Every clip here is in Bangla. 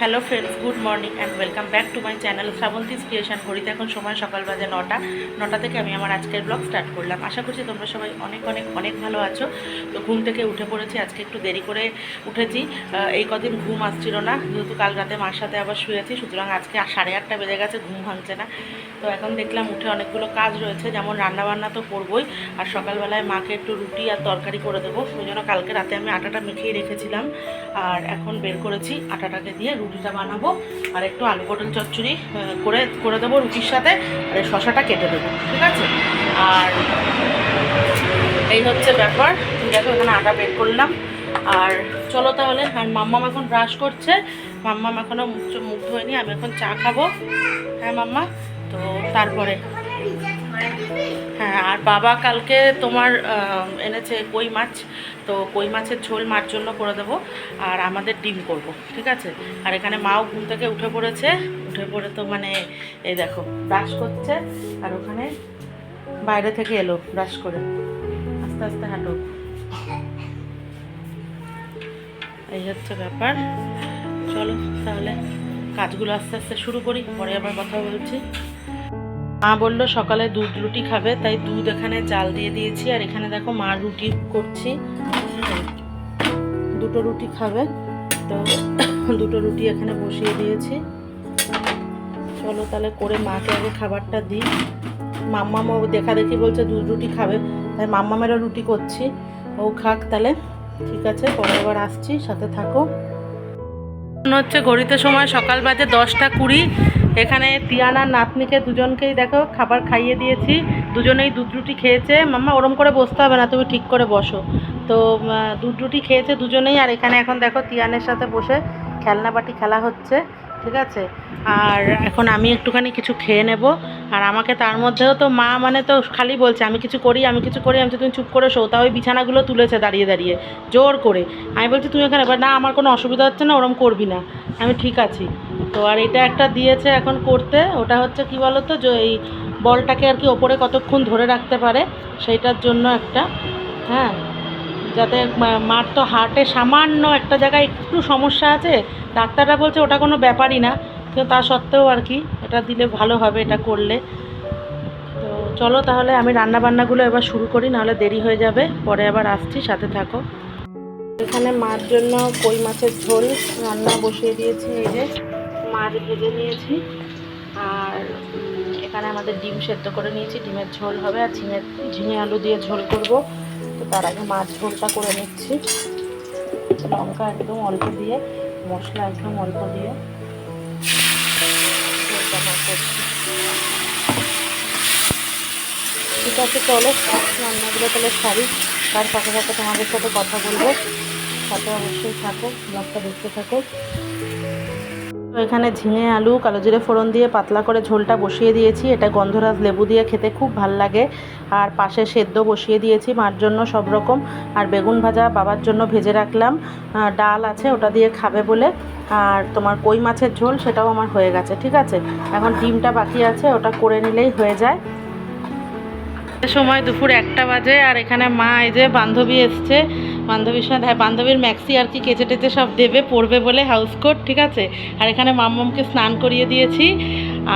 Hello friends good morning and welcome back to my channel Srabanti's creation ঘড়িতে এখন সময় সকাল বাজে নটা। নটা থেকে আমি আমার আজকের ব্লগ স্টার্ট করলাম। আশা করছি তোমরা সবাই অনেক অনেক অনেক ভালো আছো। তো ঘুম থেকে উঠে পড়েছি, আজকে একটু দেরি করে উঠেছি। এই কদিন ঘুম আসছিল না, যেহেতু কাল রাতে মার সাথে আবার শুয়েছি, সুতরাং আজকে সাড়ে আটটা বেজে গেছে, ঘুম ভাঙছে না। তো এখন দেখলাম উঠে অনেকগুলো কাজ রয়েছে, যেমন রান্নাবান্না তো করবই, আর সকালবেলায় মাকে একটু রুটি আর তরকারি করে দেবো। ওই জন্য কালকে রাতে আমি আটাটা মেখেই রেখেছিলাম, আর এখন বের করেছি আটাটাকে দিয়ে রুটিটা বানাবো আর একটু আলু পটল চচ্চড়ি করে করে দেবো রুটির সাথে আর শশাটা কেটে দেবো, ঠিক আছে? আর এই হচ্ছে ব্যাপার। ঠিক আছে ওখানে আটা বের করলাম। আর চলো তাহলে, আর মাম্মাম এখন ব্রাশ করছে। মাম্মাম এখনও মুখ মুখ ধোয়নি, আমি এখন চা খাব। হ্যাঁ মাম্মা? তো তারপরে আর বাবা কালকে তোমার এনেছে কই মাছ, তো কই মাছের ঝোল মার জন্য করে দেবো, আর আমাদের ডিম করব, ঠিক আছে? আর এখানে মাও ঘুম থেকে উঠে পড়েছে, উঠে পড়ে তো মানে এই দেখো, ব্রাশ করছে, আর ওখানে বাইরে থেকে এলো ব্রাশ করে। আস্তে আস্তে হাঁটো। এই হচ্ছে ব্যাপার। চলো তাহলে কাজগুলো আস্তে আস্তে শুরু করি, পরে আবার কথা বলছি। মা বলল, সকালে দুধ রুটি খাবে, তাই দুধ এখানে জাল দিয়ে দিয়েছি, আর এখানে দেখো মা রুটি করছি। দুটো রুটি খাবে, তো দুটো রুটি এখানে বসিয়ে দিয়েছি। চলো তাহলে করে মাকে আগে খাবারটা দিই। মাম্মামও দেখা দেখি বলছে, দুধ রুটি খাবে। তাই মাম্মামেরও রুটি করছি। ও খাক তাহলে, ঠিক আছে, পরে আবার আসছি, সাথে থাকো। মনে হচ্ছে ঘড়িতে সময় সকাল বাজে দশটা কুড়ি। এখানে তিয়ানার নাতনিকে দুজনকেই দেখো খাবার খাইয়ে দিয়েছি। দুজনেই দুধ রুটি খেয়েছে। মাম্মা, ওরম করে বসতে হবে না, তুমি ঠিক করে বসো। তো দুধ রুটি খেয়েছে দুজনেই। আর এখানে এখন দেখো তিয়ানের সাথে বসে খেলনা বাটি খেলা হচ্ছে। ঠিক আছে? আর এখন আমি একটুখানি কিছু খেয়ে নেব। আর আমাকে তার মধ্যেও তো মা মানে তো খালি বলছে, আমি কিছু করি, আমি কিছু করি। আমি তুমি চুপ করে শো। তা ওই বিছানাগুলো তুলেছে দাঁড়িয়ে দাঁড়িয়ে, জোর করে। আমি বলছি তুমি এখানে এবার না, আমার কোনো অসুবিধা হচ্ছে না, ওরম করবি না। আমি ঠিক আছি। তো আর এটা একটা দিয়েছে এখন করতে, ওটা হচ্ছে কি বলো তো যে এই বলটাকে আর কি ওপরে কতক্ষণ ধরে রাখতে পারে, সেইটার জন্য একটা হ্যাঁ? যাতে মার তো হার্টে সামান্য একটা জায়গায় একটু সমস্যা আছে, ডাক্তাররা বলছে ওটা কোনো ব্যাপারই না। কিন্তু তা সত্ত্বেও আর কি, এটা দিলে ভালো হবে এটা করলে। তো চলো তাহলে আমি রান্না বান্নাগুলো এবার শুরু করি, নাহলে দেরি হয়ে যাবে। পরে আবার আসছি, সাথে থাকো। এখানে মার জন্য কই মাছের ঝোল রান্না বসিয়ে দিয়েছি, এই যে মাছ ভেজে নিয়েছি। আর এখানে আমাদের ডিম সেদ্ধ করে নিয়েছি, ডিমের ঝোল হবে, আর ঝিঙে ঝিঙে আলু দিয়ে ঝোল করব। তো তার আগে মাছ ঝোলটা করে নিচ্ছি। লঙ্কা একদম অল্প দিয়ে, মশলা একদম অল্প দিয়ে। ঠিক আছে, চলো। রান্নাগুলো তাহলে সারি। তার সাথে সাথে তোমাদের সাথে কথা বলব। সাথে অবশ্যই থাকো, ব্লগটা দেখতে থাকো। এখানে ঝিঙে, আলু, কালো জিরে ফোড়ন দিয়ে পাতলা করে ঝোলটা বসিয়ে দিয়েছি। এটা গন্ধরাজ লেবু দিয়ে খেতে খুব ভালো লাগে। আর পাশে সেদ্ধ বসিয়ে দিয়েছি মার জন্য সব রকম। আর বেগুন ভাজা বাবার জন্য ভেজে রাখলাম। ডাল আছে, ওটা দিয়ে খাবে বলে। আর তোমার কই মাছের ঝোল, সেটাও আমার হয়ে গেছে, ঠিক আছে? এখন ডিমটা বাকি আছে, ওটা করে নিলেই হয়ে যায়। সময় দুপুর একটা বাজে, আর এখানে মা এই যে বান্ধবী এসছে। বান্ধবীর সাথে হ্যাঁ বান্ধবীর ম্যাক্সি আর কি কেচে টেচে সব দেবে, পড়বে বলে হাউস কোট ঠিক আছে? আর এখানে মাম্মামকে স্নান করিয়ে দিয়েছি।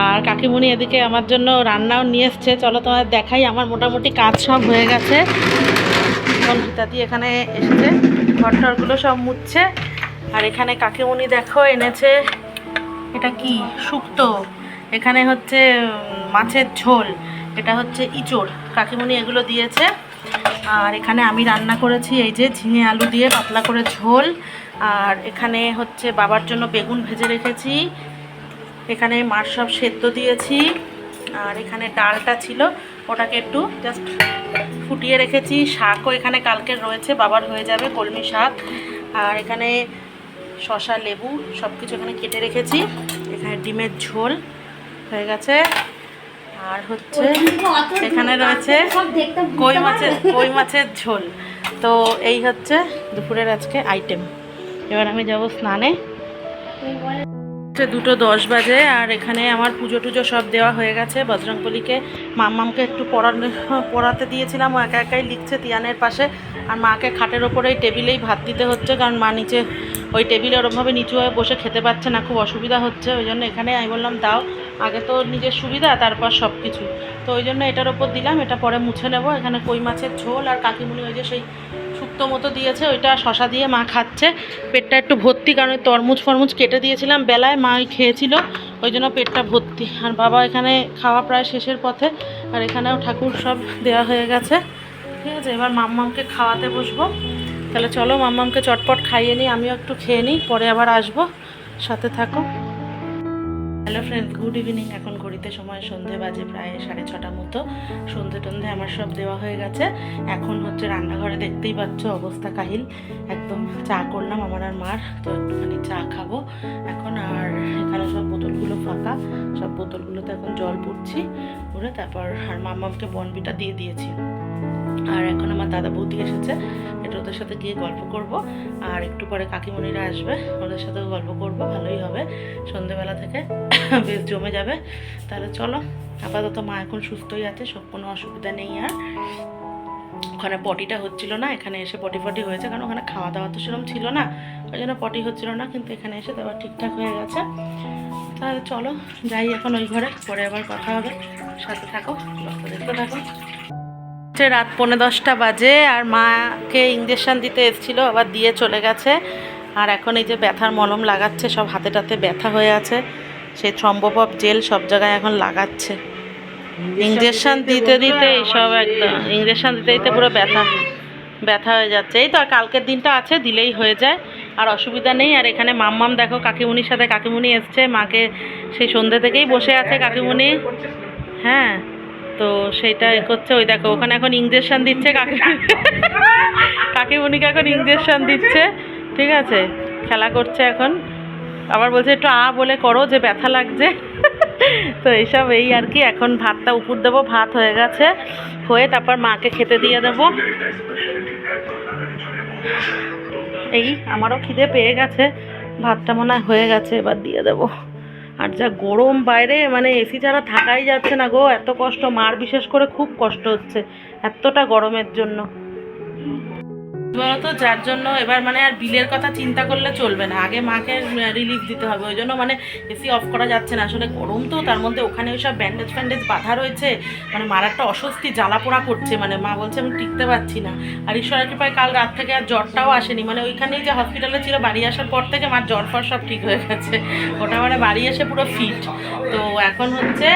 আর কাকিমণি এদিকে আমার জন্য রান্নাও নিয়ে এসছে। চলো তোমার দেখাই, আমার মোটামুটি কাজ সব হয়ে গেছে। রীতাদি এখানে এসেছে, ঘর টরগুলো সব মুছছে। আর এখানে কাকিমণি দেখো, এনেছে, এটা কি? শুক্তো। এখানে হচ্ছে মাছের ঝোল, এটা হচ্ছে ইঁচড়। কাকিমণি এগুলো দিয়েছে। আর এখানে আমি রান্না করেছি এই যে ঝিঙে আলু দিয়ে পাতলা করে ঝোল। আর এখানে হচ্ছে বাবার জন্য বেগুন ভেজে রেখেছি। এখানে মার সব সেদ্ধ দিয়েছি। আর এখানে ডালটা ছিল, ওটাকে একটু জাস্ট ফুটিয়ে রেখেছি। শাকও এখানে কালকের রয়েছে, বাবার হয়ে যাবে কলমি শাক। আর এখানে শশা লেবু সব কিছু এখানে কেটে রেখেছি। এখানে ডিমের ঝোল হয়ে গেছে। আর হচ্ছে এখানে রয়েছে কই মাছের কই মাছের ঝোল। তো এই হচ্ছে দুপুরের আজকে আইটেম এবার আমি যাব স্নানে। দুটো দশ বাজে আর এখানে আমার পুজো টুজো সব দেওয়া হয়ে গেছে। বজরংবলীকে মাম্মামকে একটু পড়ানো, পড়াতে দিয়েছিলাম। ও একা একাই লিখছে তিয়ানের পাশে। আর মাকে খাটের ওপরেই টেবিলেই ভাত দিতে হচ্ছে। কারণ মা নিচে ওই টেবিলে ওরমভাবে নিচু হয়ে বসে খেতে পাচ্ছে না। খুব অসুবিধা হচ্ছে। ওই জন্য এখানে আমি বললাম, দাও। আগে তো নিজের সুবিধা, তারপর সব কিছু তো ওই জন্য এটার ওপর দিলাম, এটা পরে মুছে নেব। এখানে কই মাছের ঝোল আর কাকিমুনি ওই যে সেই শুক্তো মতো দিয়েছে, ওইটা শশা দিয়ে মা খাচ্ছে। পেটটা একটু ভর্তি, কারণ তরমুজ ফরমুজ কেটে দিয়েছিলাম, বেলায় মা খেয়েছিল, ওই জন্য পেটটা ভর্তি। আর বাবা এখানে খাওয়া প্রায় শেষের পথে, আর এখানেও ঠাকুর সব দেওয়া হয়ে গেছে। ঠিক আছে, এবার মাম্মামকে খাওয়াতে বসবো। তাহলে চলো, মাম্মামকে চটপট খাইয়ে নিই, আমিও একটু খেয়ে নিই, পরে আবার আসব। সাথে থাকো। হ্যালো ফ্রেন্ড গুড ইভিনিং এখন ঘড়িতে সময় সন্ধে বাজে প্রায় সাড়ে ছটা মতো। সন্ধে টন্ধে আমার সব দেওয়া হয়ে গেছে। এখন হচ্ছে রান্নাঘরে দেখতেই পাচ্ছ অবস্থা কাহিল। একদম চা করলাম আমার আর মার, তো একটুখানি চা খাব। এখন আর এখানে সব বোতলগুলো ফাঁকা। সব বোতলগুলোতে এখন জল পড়ছি পরে তারপর আর মাম্মামকে বনবিটা দিয়ে দিয়েছি। আর এখন আমার দাদা বৌদি এসেছে একটু ওদের সাথে গিয়ে গল্প করব। আর একটু পরে কাকিমণিরা আসবে, ওদের সাথেও গল্প করব, ভালোই হবে। সন্ধেবেলা থেকে বেশ জমে যাবে। তাহলে চলো, আপাতত মা এখন সুস্থই আছে, সব কোনো অসুবিধা নেই আর। ওখানে পটিটা হচ্ছিল না, এখানে এসে পটি ফটি হয়েছে, কারণ ওখানে খাওয়া দাওয়া তো সেরকম ছিল না। ওই জন্য পটি হচ্ছিল না, কিন্তু এখানে এসে তো ঠিকঠাক হয়ে গেছে। তাহলে চলো, যাই এখন ওই ঘরে, পরে আবার কথা হবে। সাথে থাকো দেখতে থাকো। রাত পৌনে দশটা বাজে, আর মাকে ইঞ্জেকশন দিতে এসেছিল, আবার দিয়ে চলে গেছে। আর এখন এই যে ব্যথার মলম লাগাচ্ছে, সব হাতে টাতে ব্যথা হয়ে আছে। সেই থ্রম্বোপপ জেল সব জায়গায় এখন লাগাচ্ছে। ইঞ্জেকশন দিতে দিতে সব একদম ইঞ্জেকশন দিতে দিতে পুরো ব্যথা ব্যথা হয়ে যাচ্ছে। এই তো আর কালকের দিনটা আছে, দিলেই হয়ে যায়। আর অসুবিধা নেই। আর এখানে মাম্মাম দেখো, কাকিমুনির সাথে কাকিমুনি এসছে। মাকে সেই সন্ধ্যে থেকেই বসে আছে কাকিমুনি। হ্যাঁ তো সেটা করছে। ওই দেখো, ওখানে এখন ইঞ্জেকশন দিচ্ছে কাকি, কাকিমুনিকে এখন ইঞ্জেকশন দিচ্ছে। ঠিক আছে, খেলা করছে এখন। আবার বলছে, একটু আ বলে করো যে ব্যথা লাগছে। তো এইসব এই আর কি, এখন ভাতটা উপর দেবো, ভাত হয়ে গেছে। হয়ে তারপর মাকে খেতে দিয়ে দেবো। এই আমারও খিদে পেয়ে গেছে, ভাতটা মনে হয় গেছে, এবার দিয়ে দেবো। আর যা গরম বাইরে মানে এসি ছাড়া থাকাই যাচ্ছে না গো, এত কষ্ট, মার বিশেষ করে খুব কষ্ট হচ্ছে, এতটা গরমের জন্য। বলতো যার জন্য এবার মানে আর বিলের কথা চিন্তা করলে চলবে না। আগে মাকে রিলিফ দিতে হবে। ওই জন্য মানে এসি অফ করা যাচ্ছে না। আসলে গরম তো, তার মধ্যে ওখানে ওই সব ব্যান্ডেজ ফ্যান্ডেজ বাঁধা রয়েছে। মানে মার একটা অস্বস্তি, জ্বালা পোড়া করছে। মানে মা বলছে, আমি টিকতে পারছি না। আর ঈশ্বরের কৃপায় কাল রাত থেকে আর জ্বরটাও আসেনি। মানে ওইখানেই যে হসপিটালে ছিল, বাড়ি আসার পর থেকে মার জ্বর ফর সব ঠিক হয়ে গেছে। ওটা মানে বাড়ি এসে পুরো ফিট তো এখন হচ্ছে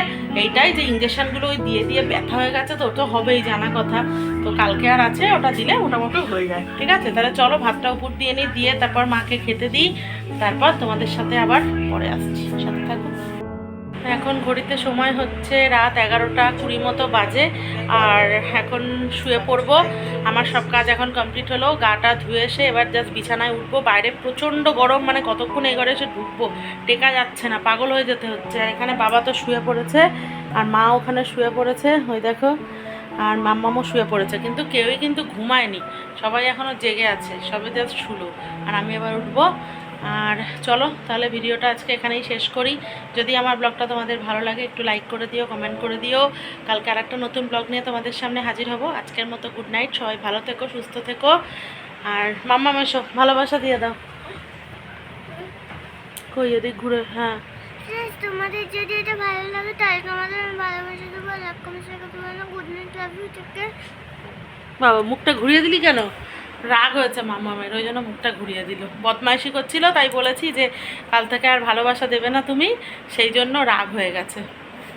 এইটাই যে ইঞ্জেকশনগুলো ওই দিয়ে দিয়ে ব্যথা হয়ে গেছে তো তো হবেই, জানা কথা। তো কালকে আর আছে, ওটা দিলে মোটামুটি হয়ে যায়, ঠিক আছে? তাহলে চলো, ভাতটা উপর দিয়ে নিই দিয়ে তারপর মাকে খেতে দিই, তারপর তোমাদের সাথে আবার পরে আসছি। সাথে থাকো। এখন ঘড়িতে সময় হচ্ছে রাত এগারোটা কুড়ি মতো বাজে, আর এখন শুয়ে পড়ব। আমার সব কাজ এখন কমপ্লিট হলো গাটা ধুয়ে এসে এবার জাস্ট বিছানায় উঠবো। বাইরে প্রচণ্ড গরম মানে কতক্ষণ এই ঘরে এসে ঢুকবো, টেকা যাচ্ছে না, পাগল হয়ে যেতে হচ্ছে। আর এখানে বাবা তো শুয়ে পড়েছে, আর মা ওখানে শুয়ে পড়েছে, ওই দেখো, আর মাম্মামও শুয়ে পড়েছে, কিন্তু কেউই কিন্তু ঘুমায়নি। সবাই এখনও জেগে আছে, সবে জাস্ট শুলো। আর আমি এবার উঠবো। আর চলো তাহলে ভিডিওটা আজকে এখানেই শেষ করি। যদি আমার ব্লগটা তোমাদের ভালো লাগে একটু লাইক করে দিও কমেন্ট করে দিও। কালকে আর একটা নতুন ব্লগ নিয়ে তোমাদের সামনে হাজির হব। আজকের মতো গুড নাইট সবাই ভালো থেকো সুস্থ থেকো। আর মাম্মা মেশো ভালোবাসা দিয়ে দাও। কই এদিক ঘুরে হ্যাঁ। তোমাদের যদি এটা ভালো লাগে তাহলে তোমাদের ভালোবাসা দেবো। Love comment good night love you বাবা মুখটা ঘুরিয়ে দিলি কেন? রাগ হয়েছে মামামের ওই জন্য মুখটা ঘুরিয়ে দিল। বদমাইশি করছিল, তাই বলেছি যে কাল থেকে আর ভালোবাসা দেবে না তুমি, সেই জন্য রাগ হয়ে গেছে।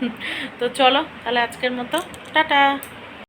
তো চলো, তাহলে আজকের মতো, টাটা।